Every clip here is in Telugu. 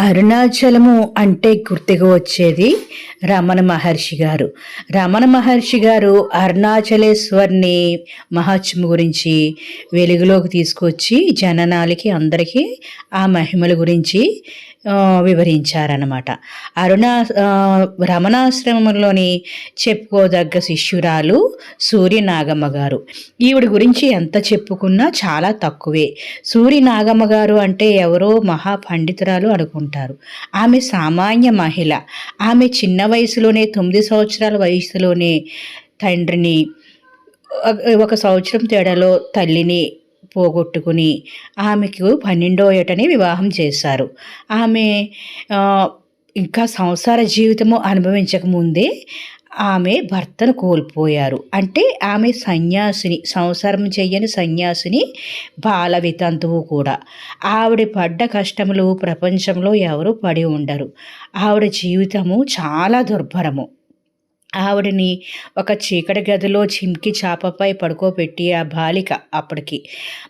అరుణాచలము అంటే గుర్తుకు వచ్చేది రమణ మహర్షి గారు. రమణ మహర్షి గారు అరుణాచలేశ్వర్ని మహత్యము గురించి వెలుగులోకి తీసుకొచ్చి జననాలకి అందరికీ ఆ మహిమల గురించి ఆ, వివరించారన్నమాట. అరుణ రమణాశ్రమంలోని చెప్పుకోదగ్గ శిష్యురాలు సూర్యనాగమ్మ గారు. ఈవిడ గురించి ఎంత చెప్పుకున్నా చాలా తక్కువే. సూర్యనాగమ్మ గారు అంటే ఎవరో మహాపండితురాలు అనుకుంటారు. ఆమె సామాన్య మహిళ. ఆమె చిన్న వయసులోనే తొమ్మిది సంవత్సరాల వయసులోనే తండ్రిని ఒక- ఒక సంవత్సరం తేడాలో తల్లిని పోగొట్టుకుని ఆమెకు పన్నెండో ఏటని వివాహం చేశారు. ఆమె ఇంకా సంసార జీవితము అనుభవించకముందే ఆమె భర్తను కోల్పోయారు. అంటే ఆమె సన్యాసిని సంసారం చెయ్యని సన్యాసిని బాల వితంతువు కూడా. ఆవిడ పడ్డ కష్టములు ప్రపంచంలో ఎవరు పడి ఉండరు. ఆవిడ జీవితము చాలా దుర్భరము. ఆవిడని ఒక చీకటి గదిలో చిమ్కి చాపపై పడుకోబెట్టి ఆ బాలిక అప్పటికి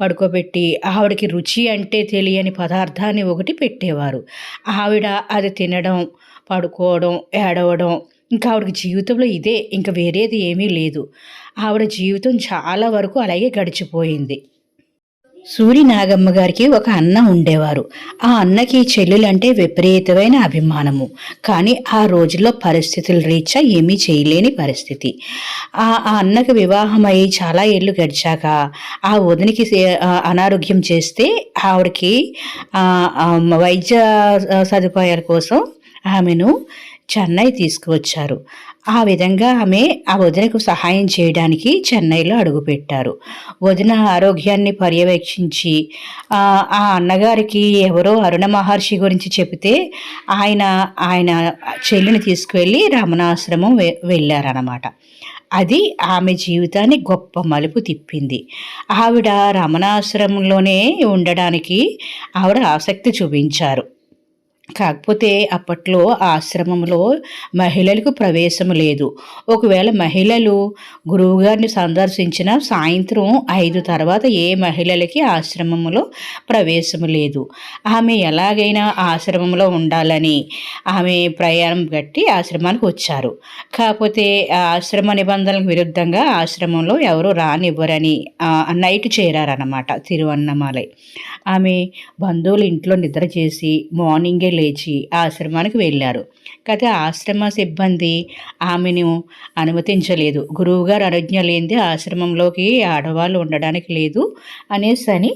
పడుకోబెట్టి ఆవిడకి రుచి అంటే తెలియని పదార్థాన్ని ఒకటి పెట్టేవారు. ఆవిడ అది తినడం పడుకోవడం ఏడవడం ఇంకా ఆవిడకి జీవితంలో ఇదే ఇంకా వేరేది ఏమీ లేదు. ఆవిడ జీవితం చాలా వరకు అలాగే గడిచిపోయింది. సూరి నాగమ్మ గారికి ఒక అన్న ఉండేవారు. ఆ అన్నకి చెల్లెలంటే విపరీతమైన అభిమానము. కానీ ఆ రోజుల్లో పరిస్థితుల రీత్యా ఏమీ చేయలేని పరిస్థితి. ఆ ఆ అన్నకి వివాహం అయ్యి చాలా ఏళ్ళు గడిచాక ఆ వదినికి సే- అనారోగ్యం చేస్తే ఆవిడకి వైద్య సదుపాయాల కోసం ఆమెను చెన్నై తీసుకువచ్చారు. ఆ విధంగా ఆమె ఆ వదినకు సహాయం చేయడానికి చెన్నైలో అడుగుపెట్టారు. వదిన ఆరోగ్యాన్ని పర్యవేక్షించి ఆ అన్నగారికి ఎవరో అరుణ మహర్షి గురించి చెబితే ఆయన ఆయన చెల్లిని తీసుకువెళ్ళి రమణాశ్రమం వె వెళ్ళారన్నమాట. అది ఆమె జీవితాన్ని గొప్ప మలుపు తిప్పింది. ఆవిడ రమణాశ్రమంలోనే ఉండడానికి ఆవిడ ఆసక్తి చూపించారు. కాకపోతే అప్పట్లో ఆశ్రమంలో మహిళలకు ప్రవేశం లేదు. ఒకవేళ మహిళలు గురువుగారిని సందర్శించిన సాయంత్రం ఐదు తర్వాత ఏ మహిళలకి ఆశ్రమంలో ప్రవేశం లేదు. ఆమె ఎలాగైనా ఆశ్రమంలో ఉండాలని ఆమె ప్రయాణం కట్టి ఆశ్రమానికి వచ్చారు. కాకపోతే ఆశ్రమ నిబంధనలకు విరుద్ధంగా ఆశ్రమంలో ఎవరు రానివ్వరని నైట్ చేరారన్నమాట తిరువన్నమాలై. ఆమె బంధువులు ఇంట్లో నిద్ర చేసి మార్నింగే లేచి ఆశ్రమానికి వెళ్ళారు. కాకపోతే ఆశ్రమ సిబ్బంది ఆమెను అనుమతించలేదు. గురువుగారు అనుజ్ఞ లేనిదే ఆశ్రమంలోకి ఆడవాళ్ళు ఉండడానికి లేదు అనేసి అని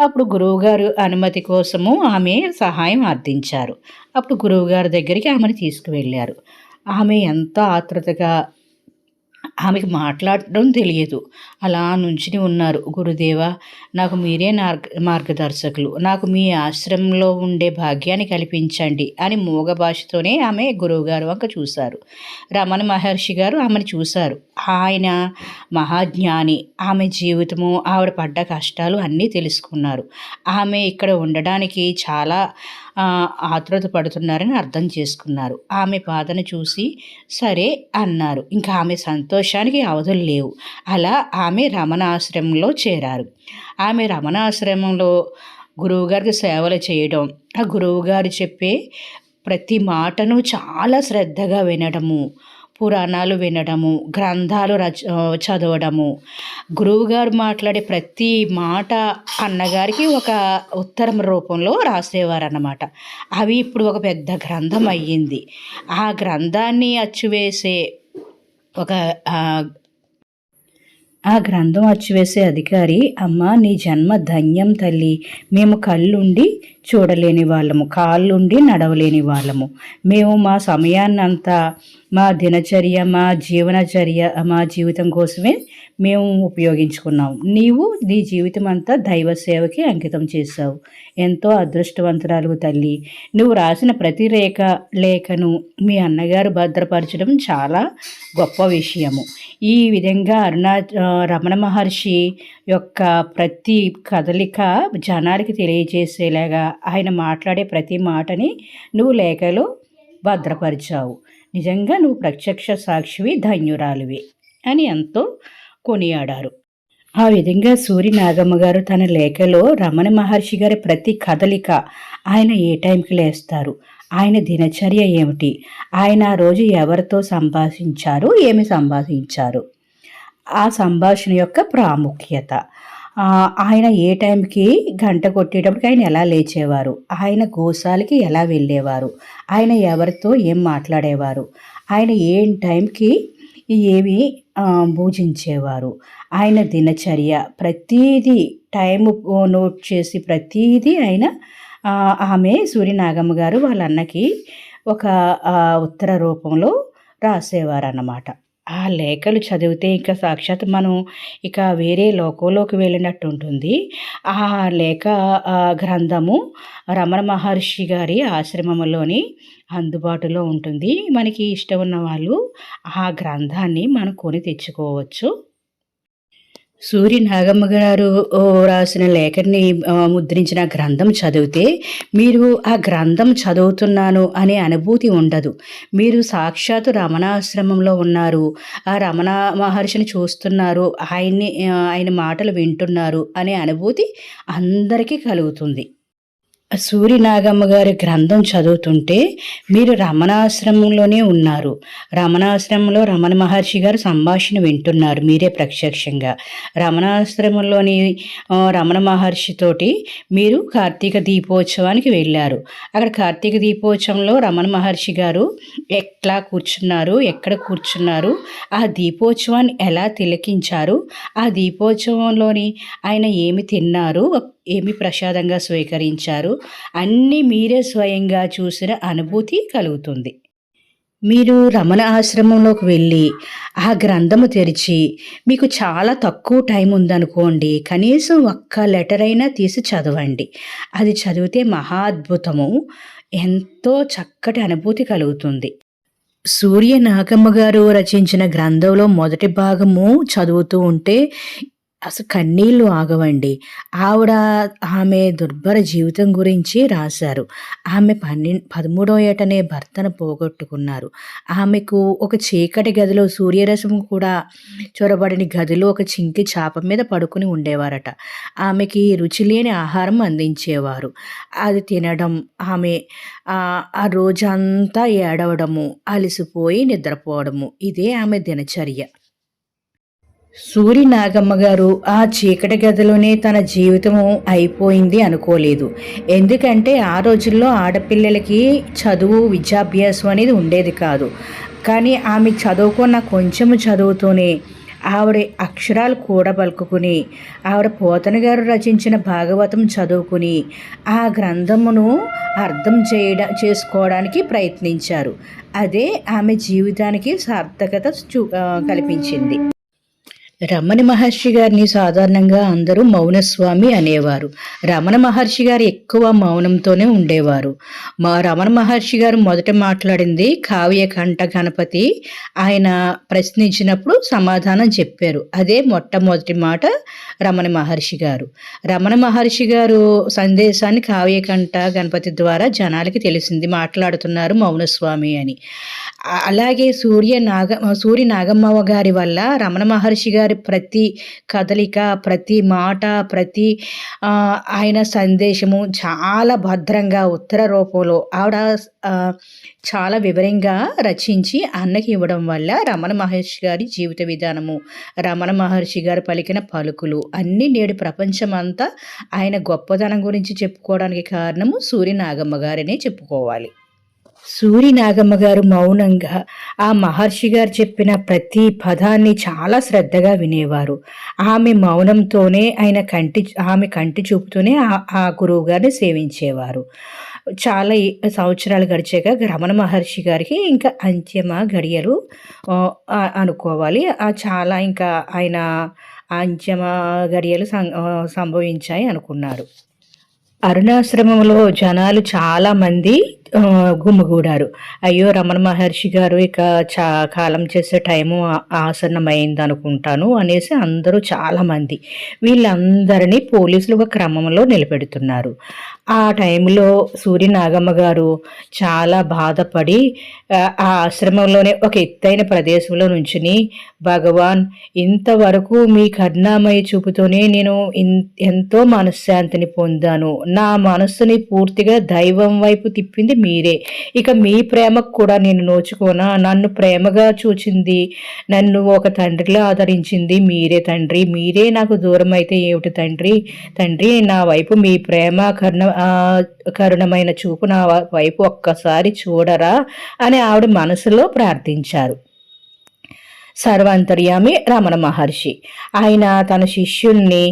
అప్పుడు గురువుగారు అనుమతి కోసము ఆమె సహాయం అర్థించారు. అప్పుడు గురువుగారి దగ్గరికి ఆమెను తీసుకువెళ్ళారు. ఆమె ఎంతో ఆత్రుతగా ఆమెకు మాట్లాడడం తెలియదు. అలా నుంచుని ఉన్నారు. గురుదేవ నాకు మీరే నార్గ మార్గదర్శకులు. నాకు మీ ఆశ్రమంలో ఉండే భాగ్యాన్ని కల్పించండి అని మూగ భాషతోనే ఆమె గురువుగారు వంక చూశారు. రమణ మహర్షి గారు ఆమెను చూశారు. ఆయన మహాజ్ఞాని. ఆమె జీవితము ఆవిడ పడ్డ కష్టాలు అన్నీ తెలుసుకున్నారు. ఆమె ఇక్కడ ఉండడానికి చాలా ఆతృత పడుతున్నారని అర్థం చేసుకున్నారు. ఆమె బాధను చూసి సరే అన్నారు. ఇంకా ఆమె సంతోషానికి అవధులు లేవు. అలా ఆమె రమణాశ్రమంలో చేరారు. ఆమె రమణాశ్రమంలో గురువుగారికి సేవలు చేయడం ఆ గురువుగారు చెప్పే ప్రతి మాటను చాలా శ్రద్ధగా వినడము పురాణాలు వినడము గ్రంథాలు రచ చదవడము. గురువుగారు మాట్లాడే ప్రతి మాట అన్నగారికి ఒక ఉత్తరం రూపంలో రాసేవారు అన్నమాట అవి ఇప్పుడు ఒక పెద్ద గ్రంథం అయ్యింది. ఆ గ్రంథాన్ని అచ్చువేసే ఒక ఆ, ఆ గ్రంథం అచ్చివేసే అధికారి అమ్మ నీ జన్మ ధన్యం తల్లి. మేము కళ్ళుండి చూడలేని వాళ్ళము కాళ్ళుండి నడవలేని వాళ్ళము. మేము మా సమయాన్నంతా మా దినచర్య మా జీవనచర్య మా జీవితం కోసమే మేము ఉపయోగించుకున్నాం. నీవు నీ జీవితం అంతా దైవ సేవకి అంకితం చేశావు. ఎంతో అదృష్టవంతురాలు తల్లి. నువ్వు రాసిన ప్రతి రేఖ లేఖను మీ అన్నగారు భద్రపరచడం చాలా గొప్ప విషయము. ఈ విధంగా అరుణా రమణ మహర్షి యొక్క ప్రతి కదలిక జనాలకి తెలియజేసేలాగా ఆయన మాట్లాడే ప్రతి మాటని నువ్వు లేఖలో భద్రపరిచావు. నిజంగా నువ్వు ప్రత్యక్ష సాక్షివి ధన్యురాలివి అని ఎంతో కొనియాడారు. ఆ విధంగా సూరి నాగమ్మ గారు తన లేఖలో రమణ మహర్షి గారి ప్రతి కదలిక ఆయన ఏ టైంకి లేస్తారు? ఆయన దినచర్య ఏమిటి? ఆయన ఆ రోజు ఎవరితో సంభాషించారు? ఏమి సంభాషించారు? ఆ సంభాషణ యొక్క ప్రాముఖ్యత. ఆయన ఏ టైంకి గంట కొట్టేటప్పటికి ఆయన ఎలా లేచేవారు? ఆయన గోశాలకి ఎలా వెళ్ళేవారు? ఆయన ఎవరితో ఏం మాట్లాడేవారు? ఆయన ఏ టైంకి ఏవి ఆ, భోజించేవారు? ఆయన దినచర్య ప్రతీది టైం నోట్ చేసి ప్రతీది ఆయన ఆమె సూర్యనాగమ్మ గారు వాళ్ళ అన్నకి ఒక ఉత్తర రూపంలో రాసేవారన్నమాట. ఆ లేఖలు చదివితే ఇంకా సాక్షాత్ మనం ఇక వేరే లోకంలోకి వెళ్ళినట్టు ఉంటుంది ఆ లేఖ గ్రంథము రమణ మహర్షి గారి ఆశ్రమంలోని అందుబాటులో ఉంటుంది. మనకి ఇష్టం ఉన్న వాళ్ళు ఆ గ్రంథాన్ని మనం కొని తెచ్చుకోవచ్చు. సూర్య నాగమ్మ గారు రాసిన లేఖని ముద్రించిన గ్రంథం చదివితే మీరు ఆ గ్రంథం చదువుతున్నాను అనే అనుభూతి ఉండదు. మీరు సాక్షాత్తు రమణాశ్రమంలో ఉన్నారు. ఆ రమణ మహర్షిని చూస్తున్నారు. ఆయన్ని ఆయన మాటలు వింటున్నారు అనే అనుభూతి అందరికీ కలుగుతుంది. సూరి నాగమ్మ గారి గ్రంథం చదువుతుంటే మీరు రమణాశ్రమంలోనే ఉన్నారు. రమణాశ్రమంలో రమణ మహర్షి గారు సంభాషణ వింటున్నారు మీరే ప్రత్యక్షంగా. రమణాశ్రమంలోని రమణ మహర్షితోటి మీరు కార్తీక దీపోత్సవానికి వెళ్ళారు. అక్కడ కార్తీక దీపోత్సవంలో రమణ మహర్షి గారు ఎట్లా కూర్చున్నారు ఎక్కడ కూర్చున్నారు ఆ దీపోత్సవాన్ని ఎలా తిలకించారు ఆ దీపోత్సవంలోని ఆయన ఏమి తిన్నారు ఏమి ప్రసాదంగా స్వీకరించారు? అన్నీ మీరే స్వయంగా చూసిన అనుభూతి కలుగుతుంది. మీరు రమణ ఆశ్రమంలోకి వెళ్ళి ఆ గ్రంథము తెరిచి మీకు చాలా తక్కువ టైం ఉందనుకోండి కనీసం ఒక్క లెటర్ అయినా తీసి చదవండి. అది చదివితే మహా అద్భుతము. ఎంతో చక్కటి అనుభూతి కలుగుతుంది. సూర్య నాగమ్మ గారు రచించిన గ్రంథంలో మొదటి భాగము చదువుతూ ఉంటే అసలు కన్నీళ్ళు ఆగవండి. ఆవిడ ఆమె దుర్భర జీవితం గురించి రాశారు. ఆమె పన్నె పదమూడో ఏటనే భర్తను పోగొట్టుకున్నారు. ఆమెకు ఒక చీకటి గదిలో సూర్యరశ్మి కూడా చొరబడిన గదిలో ఒక చింకి చాప మీద పడుకుని ఉండేవారట. ఆమెకి రుచి లేని ఆహారం అందించేవారు. అది తినడం ఆమె ఆ ఆ రోజంతా ఏడవడము అలసిపోయి నిద్రపోవడము ఇదే ఆమె దినచర్య. సూరి నాగమ్మ గారు ఆ చీకటి గదిలోనే తన జీవితము అయిపోయింది అనుకోలేదు. ఎందుకంటే ఆ రోజుల్లో ఆడపిల్లలకి చదువు విద్యాభ్యాసం అనేది ఉండేది కాదు. కానీ ఆమె చదువుకున్న కొంచెము చదువుతూనే ఆవిడ అక్షరాలు కూడబలుకుని ఆవిడ పోతన గారు రచించిన భాగవతం చదువుకుని ఆ గ్రంథమును అర్థం చేయడం చేసుకోవడానికి ప్రయత్నించారు. అదే ఆమె జీవితానికి సార్థకత చూ కల్పించింది. రమణ మహర్షి గారిని సాధారణంగా అందరూ మౌనస్వామి అనేవారు. రమణ మహర్షి గారు ఎక్కువ మౌనంతోనే ఉండేవారు. మా రమణ మహర్షి గారు మొదట మాట్లాడింది కావ్యకంఠ గణపతి ఆయన ప్రశ్నించినప్పుడు సమాధానం చెప్పారు. అదే మొట్టమొదటి మాట రమణ మహర్షి గారు. రమణ మహర్షి గారు సందేశాన్ని కావ్యకంఠ గణపతి ద్వారా జనాలకి తెలిసింది మాట్లాడుతున్నారు మౌనస్వామి అని. అలాగే సూర్య నాగ సూర్య నాగమ్మవ గారి వల్ల రమణ మహర్షి గారు ప్రతి కదలిక ప్రతి మాట ప్రతి ఆయన సందేశము చాలా భద్రంగా ఉత్తర రూపంలో ఆవిడ చాలా వివరంగా రచించి అన్నకి ఇవ్వడం వల్ల రమణ మహర్షి గారి జీవిత విధానము రమణ మహర్షి గారు పలికిన పలుకులు అన్నీ నేడు ప్రపంచమంతా ఆయన గొప్పతనం గురించి చెప్పుకోవడానికి కారణము సూర్య నాగమ్మ గారనే చెప్పుకోవాలి. సూరి నాగమ్మ గారు మౌనంగా ఆ మహర్షి గారు చెప్పిన ప్రతి పదాన్ని చాలా శ్రద్ధగా వినేవారు. ఆమె మౌనంతోనే ఆయన కంటి ఆమె కంటి చూపుతూనే ఆ- ఆ గురువు గారిని సేవించేవారు. చాలా సంవత్సరాలు గడిచాక రమణ మహర్షి గారికి ఇంకా అంత్యమ గడియలు అనుకోవాలి. ఆ చాలా ఇంకా ఆయన అంత్యమ గడియలు సం- సంభవించాయి అనుకున్నారు. అరుణాశ్రమంలో జనాలు చాలామంది గుమ్మగూడారు అయ్యో రమణ మహర్షి గారు ఇక చా కాలం చేసే టైము ఆసన్నమైంది అనుకుంటాను అనేసి అందరూ చాలామంది వీళ్ళందరినీ పోలీసులు ఒక క్రమంలో నిలబెడుతున్నారు. ఆ టైంలో సూర్యనాగమ్మ గారు చాలా బాధపడి ఆ, ఆశ్రమంలోనే ఒక ఎత్తైన ప్రదేశంలో నుంచుని భగవాన్ ఇంతవరకు మీ కరుణామయ చూపుతోనే నేను ఇన్- ఎంతో మనశ్శాంతిని పొందాను. నా మనస్సుని పూర్తిగా దైవం వైపు తిప్పింది మీరే. ఇక మీ ప్రేమకు కూడా నేను నోచుకోనా? నన్ను ప్రేమగా చూచింది నన్ను ఒక తండ్రిలో ఆదరించింది మీరే తండ్రి. మీరే నాకు దూరం అయితే ఏమిటి తండ్రి? తండ్రి నా వైపు మీ ప్రేమ కరుణ కరుణమైన చూపు నా వైపు ఒక్కసారి చూడరా? అని ఆవిడ మనసులో ప్రార్థించారు. సర్వాంతర్యామి రమణ మహర్షి. ఆయన తన శిష్యుల్ని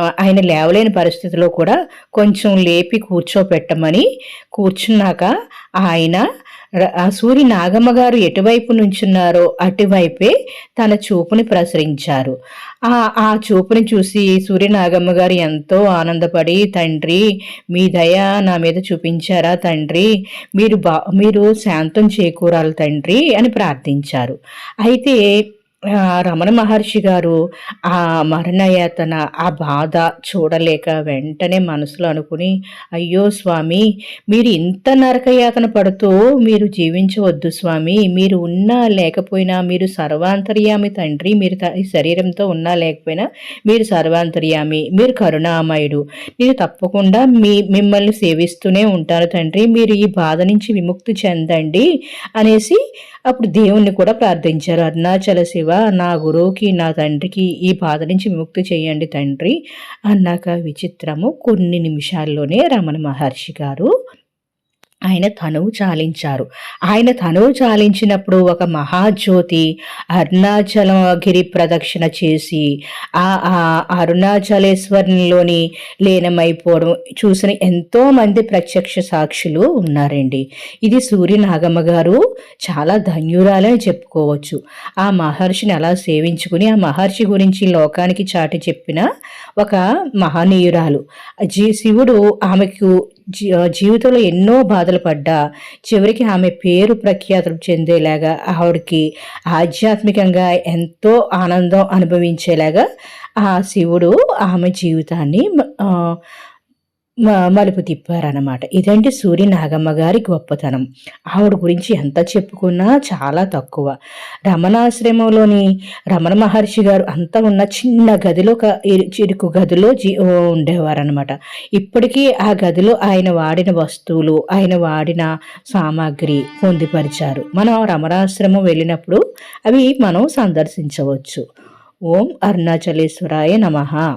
ఆయన లేవలేని పరిస్థితిలో కూడా కొంచెం లేపి కూర్చోపెట్టమని కూర్చున్నాక ఆయన ఆ సూర్య నాగమ్మ గారు ఎటువైపు నుంచున్నారో అటువైపే తన చూపుని ప్రసరించారు. ఆ ఆ చూపుని చూసి సూర్య నాగమ్మ గారు ఎంతో ఆనందపడి తండ్రి మీ దయ నా మీద చూపించారా తండ్రి? మీరు బా మీరు శాంతం చేకూరాలి తండ్రి అని ప్రార్థించారు. అయితే రమణ మహర్షి గారు ఆ మరణయాతన ఆ బాధ చూడలేక వెంటనే మనసులో అనుకుని అయ్యో స్వామి మీరు ఇంత నరకయాతన పడుతూ మీరు జీవించవద్దు స్వామి. మీరు ఉన్నా లేకపోయినా మీరు సర్వాంతర్యామి తండ్రి మీరు ఈ శరీరంతో ఉన్నా లేకపోయినా మీరు సర్వాంతర్యామి మీరు కరుణామయుడు. నేను తప్పకుండా మీ మిమ్మల్ని సేవిస్తూనే ఉంటాను తండ్రి. మీరు ఈ బాధ నుంచి విముక్తి చెందండి అనేసి అప్పుడు దేవుణ్ణి కూడా ప్రార్థించారు. అరుణాచల శివ నా గురువుకి నా తండ్రికి ఈ బాధ నుంచి విముక్తి చేయండి తండ్రి అన్నాక విచిత్రము. కొన్ని నిమిషాల్లోనే రమణ మహర్షి గారు ఆయన తనువు చాలించారు. ఆయన తనువు చాలించినప్పుడు ఒక మహాజ్యోతి అరుణాచలగిరి ప్రదక్షిణ చేసి ఆ ఆ అరుణాచలేశ్వరంలోని లీనమైపోవడం చూసిన ఎంతో మంది ప్రత్యక్ష సాక్షులు ఉన్నారండి. ఇది సూర్య నాగమ్మ గారు చాలా ధన్యురాలని చెప్పుకోవచ్చు. ఆ మహర్షిని అలా సేవించుకుని ఆ మహర్షి గురించి లోకానికి చాటి చెప్పిన ఒక మహనీయురాలు. జీ శివుడు ఆమెకు జీవితంలో ఎన్నో బాధలు పడ్డా చివరికి ఆమె పేరు ప్రఖ్యాతులు చెందేలాగా ఆవిడకి ఆధ్యాత్మికంగా ఎంతో ఆనందం అనుభవించేలాగా ఆ శివుడు ఆమె జీవితాన్ని మలుపు తిప్పారనమాట ఇదండి సూర్య నాగమ్మ గారి గొప్పతనం. ఆవిడ గురించి ఎంత చెప్పుకున్నా చాలా తక్కువ. రమణాశ్రమంలోని రమణ మహర్షి గారు అంతా ఉన్న చిన్న గదిలో ఒక ఇరు- చిరుకు గదిలో జీ ఉండేవారనమాట ఇప్పటికీ ఆ గదిలో ఆయన వాడిన వస్తువులు ఆయన వాడిన సామాగ్రి పొందుపరిచారు. మనం రమణాశ్రమం వెళ్ళినప్పుడు అవి మనం సందర్శించవచ్చు. ఓం అరుణాచలేశ్వరాయ నమః.